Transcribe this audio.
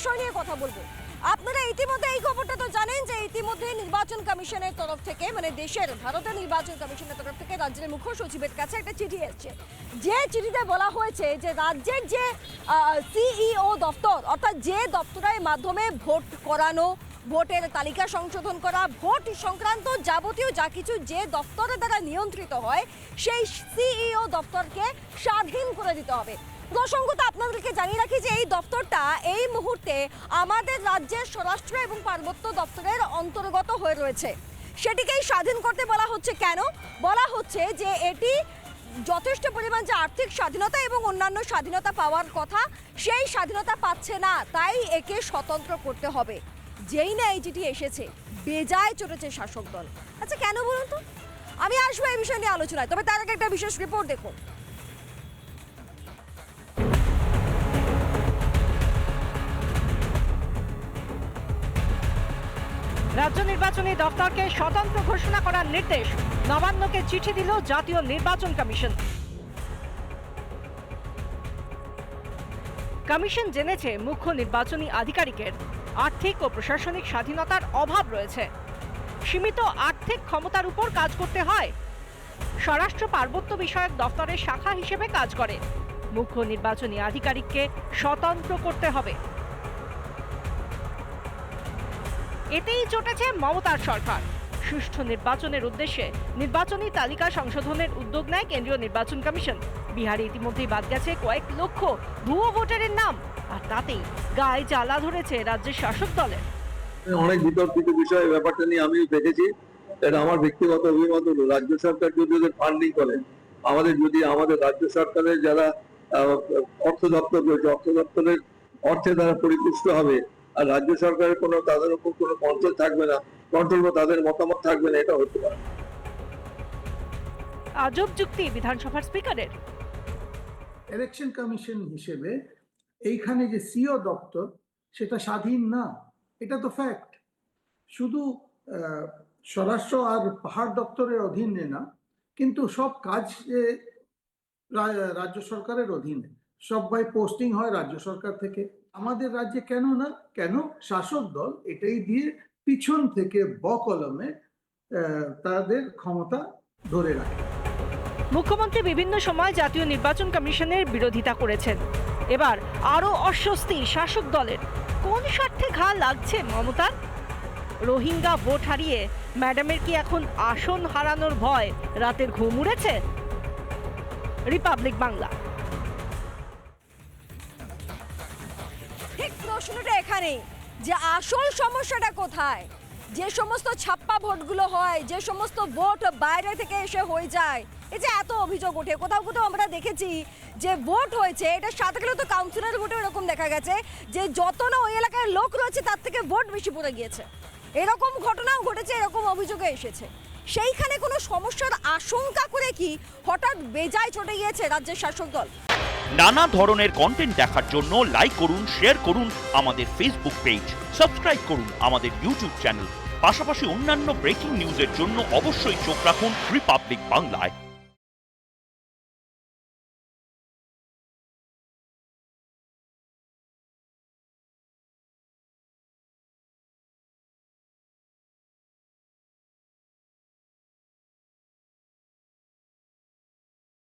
বিষয় নিয়ে কথা বলব। আপনারা ইতিমধ্যে এই খবরটা তো জানেন যে ইতিমধ্যে নির্বাচন কমিশনের তরফ থেকে মানে দেশের, ভারতের নির্বাচন কমিশনের তরফ থেকে রাজ্যের মুখ্য সচিবের কাছে একটা চিঠি এসেছে। যে চিঠিতে বলা হয়েছে যে রাজ্যের যে সিইও দপ্তর, অর্থাৎ যে দপ্তরের মাধ্যমে ভোট করানো, ভোটের তালিকা সংশোধন করা, ভোট সংক্রান্ত যাবতীয় যা কিছু যে দপ্তরের দ্বারা নিয়ন্ত্রিত হয়, সেই সিইও দপ্তরকে স্বাধীন করে দিতে হবে। প্রসঙ্গত আপনাদেরকে জানিয়ে রাখি যে এই দপ্তরটা এই মুহূর্তে আমাদের রাজ্যের স্বরাষ্ট্র এবং পার্বত্য দপ্তরের অন্তর্গত হয়ে রয়েছে। সেটিকেই স্বাধীন করতে বলা হচ্ছে কেন? বলা হচ্ছে যে এটি যথেষ্ট পরিমাণ যে আর্থিক স্বাধীনতা এবং অন্যান্য স্বাধীনতা পাওয়ার কথা, সেই স্বাধীনতা পাচ্ছে না, তাই একে স্বতন্ত্র করতে হবে। যেই না এই চিঠি এসেছে, বেজায় চলেছে শাসক দল। আচ্ছা কেন বলুন তো? আমি আসব এই বিষয় নিয়ে আলোচনায়, তবে তার আগে একটা বিশেষ রিপোর্ট দেখুন। রাজ্য নির্বাচনী দফতরকে স্বতন্ত্র ঘোষণা করার নির্দেশ নবান্নকে চিঠি দিল জাতীয় নির্বাচন কমিশন। কমিশন জেনেছে মুখ্য নির্বাচনী আধিকারিকের আর্থিক ও প্রশাসনিক স্বাধীনতার অভাব রয়েছে। সীমিত আর্থিক ক্ষমতার উপর কাজ করতে হয়। স্বরাষ্ট্র পার্বত্য বিষয়ক দফতরের শাখা হিসেবে কাজ করে। মুখ্য নির্বাচনী আধিকারিককে স্বতন্ত্র করতে হবে। এতেই চটেছে মমতার সরকার। সুষ্ঠু নির্বাচনের উদ্দেশ্যে নির্বাচনী তালিকা সংশোধনের উদ্যোগ নেয় কেন্দ্রীয় নির্বাচন কমিশন। বিহারে ইতিমধ্যেই বাদ গেছে কয়েক লক্ষ ভুয়ো ভোটারের নাম, আর তাতেই গায়ে জ্বালা ধরেছে রাজ্যের শাসক দলের। অনেক বিতর্কিত বিষয় ব্যাপারটা নিয়ে আমিও দেখেছি। এটা আমার ব্যক্তিগত অভিমত হলো, রাজ্য সরকার যদি ওদের ফান্ডিং করে, আমাদের যদি, আমাদের রাজ্য সরকারের যারা অর্থ দপ্তর রয়েছে, অর্থ দপ্তরের অর্থে তারা পরিপুষ্ট হবে আর রাজ্য সরকারের কোনো তাদের উপর কোনো কন্ট্রোল থাকবে না। কন্ট্রোল বা তাদের মতামত থাকবে না এটা হতে পারে। আজব যুক্তি বিধানসভার স্পিকারের। ইলেকশন কমিশন হিসেবে এইখানে যে সিও দপ্তর সেটা স্বাধীন না। এটা তো ফ্যাক্ট শুধু আহ, স্বরাষ্ট্র আর পাহাড় দপ্তরের অধীনে না কিন্তু সব কাজ রা- রাজ্য সরকারের অধীনে। সবাই পোস্টিং হয় রাজ্য সরকার থেকে। আমাদের রাজ্যে কেন না কেন শাসক দল এটাই দিয়ে পিছন থেকে বকলমে আহ, তাদের ক্ষমতা ধরে রাখে। মুখ্যমন্ত্রী বিভিন্ন সময় জাতীয় নির্বাচন কমিশনের বিরোধিতা করেছেন। এবার আরও অস্বস্তি শাসক দলের। কোন স্বার্থে ঘা লাগছে মমতার? রোহিঙ্গা ভোট হারিয়ে ম্যাডামের কি এখন আসন হারানোর ভয় রাতের ঘুম উড়েছে? রিপাবলিক বাংলা প্রশ্নটা এখানেই। যে আসল সমস্যাটা কোথায়? যে সমস্ত ছাপ্পা ভোটগুলো হয়, যে সমস্ত ভোট বাইরে থেকে এসে হয়ে যায়, এই যে এত অভিযোগ ওঠে, কোথাও কোথাও আমরা দেখেছি যে ভোট হয়েছে, এটা সাথে গেলে তো কাউন্সিলর ভোটে এরকম দেখা গেছে, যে যত না ওই এলাকার লোক রয়েছে, তার থেকে ভোট বেশি পড়ে গিয়েছে। এরকম ঘটনাও ঘটেছে, এরকম অভিযোগে এসেছে। সেইখানে কোনো সমস্যার আশঙ্কা করে কি হঠাৎ বেজায় চটে গিয়েছে রাজ্যের শাসক দল? নানা ধরনের কন্টেন্ট দেখার জন্য লাইক করুন শেয়ার করুন আমাদের ফেসবুক পেজ সাবস্ক্রাইব করুন আমাদের ইউটিউব চ্যানেল পাশাপাশি অন্যান্য ব্রেকিং নিউজের জন্য অবশ্যই চোখ রাখুন রিপাবলিক বাংলায়